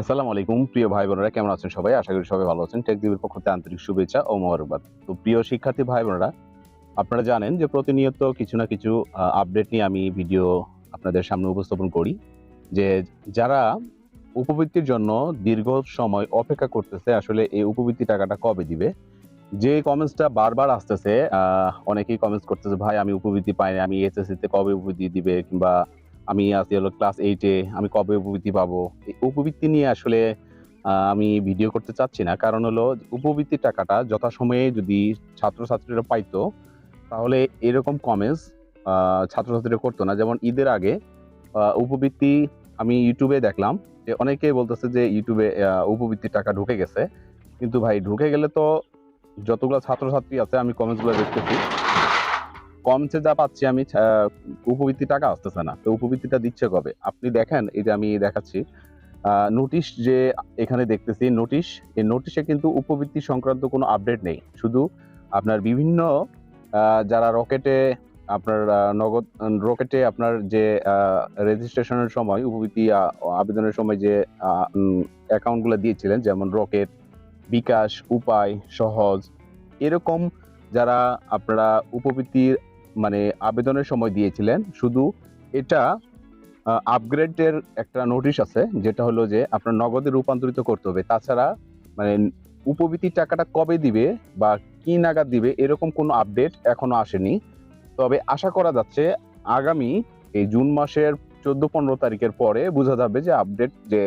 আসসালামু আলাইকুম, প্রিয় ভাই বোনেরা, কেমন আছেন সবাই? আশা করি সবাই ভালো আছেন। টেক দিবির পক্ষ থেকে আন্তরিক শুভেচ্ছা ও মোবারকবাদ। তো প্রিয় শিক্ষার্থী ভাই বোনেরা, আপনারা জানেন যে প্রতিনিয়ত কিছু না কিছু আপডেট নিয়ে আমি ভিডিও আপনাদের সামনে উপস্থাপন করি। যে যারা উপবৃত্তির জন্য দীর্ঘ সময় অপেক্ষা করতেছে, আসলে এই উপবৃত্তি টাকাটা কবে দিবে? যে কমেন্টসটা বারবার আসতেছে অনেকেই কমেন্টস করতেছে, ভাই, আমি উপবৃত্তি পাইনি, আমি এসএসসি তে কবে উপবৃত্তি দিবে? কিংবা আমি আছি হলো ক্লাস এইটে আমি কবে উপবৃত্তি পাবো? এই উপবৃত্তি নিয়ে আসলে আমি ভিডিও করতে চাচ্ছি না। কারণ হলো উপবৃত্তির টাকাটা যথাসময়ে যদি ছাত্রছাত্রীরা পাইতো, তাহলে এরকম কমেন্টস ছাত্রছাত্রীরা করতো না। যেমন ঈদের আগে উপবৃত্তি আমি ইউটিউবে দেখলাম যে অনেকে বলতেছে যে ইউটিউবে উপবৃত্তির টাকা ঢুকে গেছে। কিন্তু ভাই, ঢুকে গেলে তো যতগুলো ছাত্রছাত্রী আছে, আমি কমেন্টসগুলো দেখতেছি। কমছে যা পাচ্ছি আমি উপবৃত্তি টাকা আসতেছে না। তো উপবৃত্তিটা দিচ্ছে কবে? আপনি দেখেন, এই যে আমি দেখাচ্ছি নোটিশ যে এখানে দেখতেছি নোটিশ এই নোটিশে কিন্তু উপবৃত্তি সংক্রান্ত কোনো আপডেট নেই। শুধু আপনার বিভিন্ন যারা রকেটে আপনার নগদ রকেটে আপনার যে রেজিস্ট্রেশনের সময়, উপবৃত্তি আবেদনের সময় যে অ্যাকাউন্টগুলো দিয়েছিলেন, যেমন রকেট বিকাশ, উপায়, সহজ, এরকম যারা আপনারা উপবৃত্তির মানে আবেদনের সময় দিয়েছিলেন। শুধু এটা আপগ্রেডের একটা নোটিশ আছে, যেটা হলো যে আপনার নগদে রূপান্তরিত করতে হবে। তাছাড়া মানে উপবৃত্তির টাকাটা কবে দিবে বা কি নাগাদ দিবে এরকম কোনো আপডেট এখনও আসেনি। তবে আশা করা যাচ্ছে আগামী এই জুন মাসের চোদ্দ পনেরো তারিখের পরে বোঝা যাবে যে আপডেট যে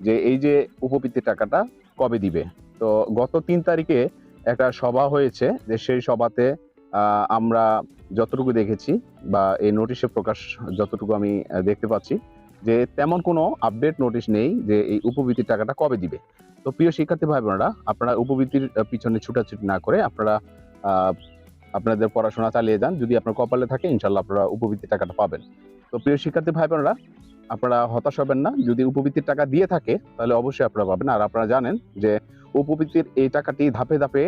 যে এই যে উপবৃত্তির টাকাটা কবে দিবে। তো গত তিন তারিখে একটা সভা হয়েছে, যে সেই সভাতে আমরা যতটুকু দেখেছি বা এই নোটিশে প্রকাশ যতটুকু আমি দেখতে পাচ্ছি যে তেমন কোনো আপডেট নোটিশ নেই যে এই উপবৃত্তির টাকাটা কবে দিবে। তো প্রিয় শিক্ষার্থী ভাই বোনেরা আপনারা উপবৃত্তির পিছনে ছুটাছুটি না করে আপনারা আপনাদের পড়াশোনা চালিয়ে যান। যদি আপনার কপালে থাকে, ইনশাল্লাহ আপনারা উপবৃত্তির টাকাটা পাবেন। তো প্রিয় শিক্ষার্থী ভাই বোনেরা আপনারা হতাশ হবেন না। যদি উপবৃত্তির টাকা দিয়ে থাকে, তাহলে অবশ্যই আপনারা পাবেন। আর আপনারা জানেন যে উপবৃত্তির এই টাকাটি ধাপে ধাপে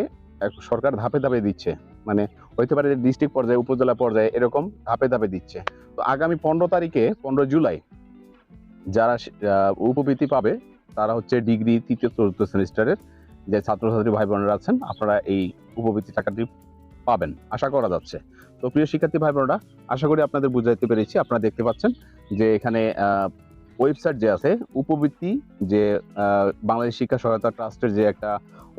সরকার ধাপে ধাপে দিচ্ছে। মানে হইতে পারে ডিস্ট্রিক্ট পর্যায়ে, উপজেলা পর্যায়ে এরকম ধাপে ধাপে দিচ্ছে। তো আগামী পনেরো তারিখে, পনেরো জুলাই যারা উপবৃত্তি পাবে, তারা হচ্ছে ডিগ্রি তৃতীয়, চতুর্থ সেমিস্টারের যে ছাত্রছাত্রী ভাই বোনেরা আছেন, আপনারা এই উপবৃত্তি টাকাটি পাবেন। আশা করা যাচ্ছে। তো প্রিয় শিক্ষার্থী ভাই বোনেরা আশা করি আপনাদের বুঝাইতে পেরেছি। আপনারা দেখতে পাচ্ছেন যে এখানে ওয়েবসাইট যে আছে, উপবৃত্তি যে বাংলাদেশ শিক্ষা সহায়তা ট্রাস্টের যে একটা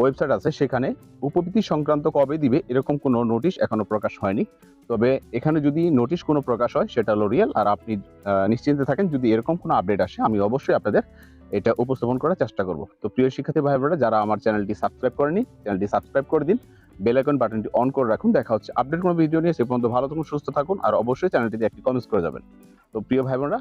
ওয়েবসাইট আছে, সেখানে উপবৃত্তি সংক্রান্ত কবে দিবে, এরকম কোনো নোটিশ এখনও প্রকাশ হয়নি। তবে এখানে যদি নোটিশ কোনো প্রকাশ হয়, সেটা লোরিয়াল আর আপনি নিশ্চিন্তে থাকেন, যদি এরকম কোনো আপডেট আসে, আমি অবশ্যই আপনাদের এটা উপস্থাপন করার চেষ্টা করব। তো প্রিয় শিক্ষার্থী ভাই বোনেরা যারা আমার চ্যানেলটি সাবস্ক্রাইব করেনি চ্যানেলটি সাবস্ক্রাইব করে দিন। বেল আইকন বাটনটি অন করে রাখুন। দেখা হচ্ছে আপডেট কোনো ভিডিও নিয়ে। সে পর্যন্ত ভালো থাকুন, সুস্থ থাকুন, আর অবশ্যই চ্যানেলটিতে একটি কমেন্টস করে যাবেন। তো প্রিয় ভাই বোনেরা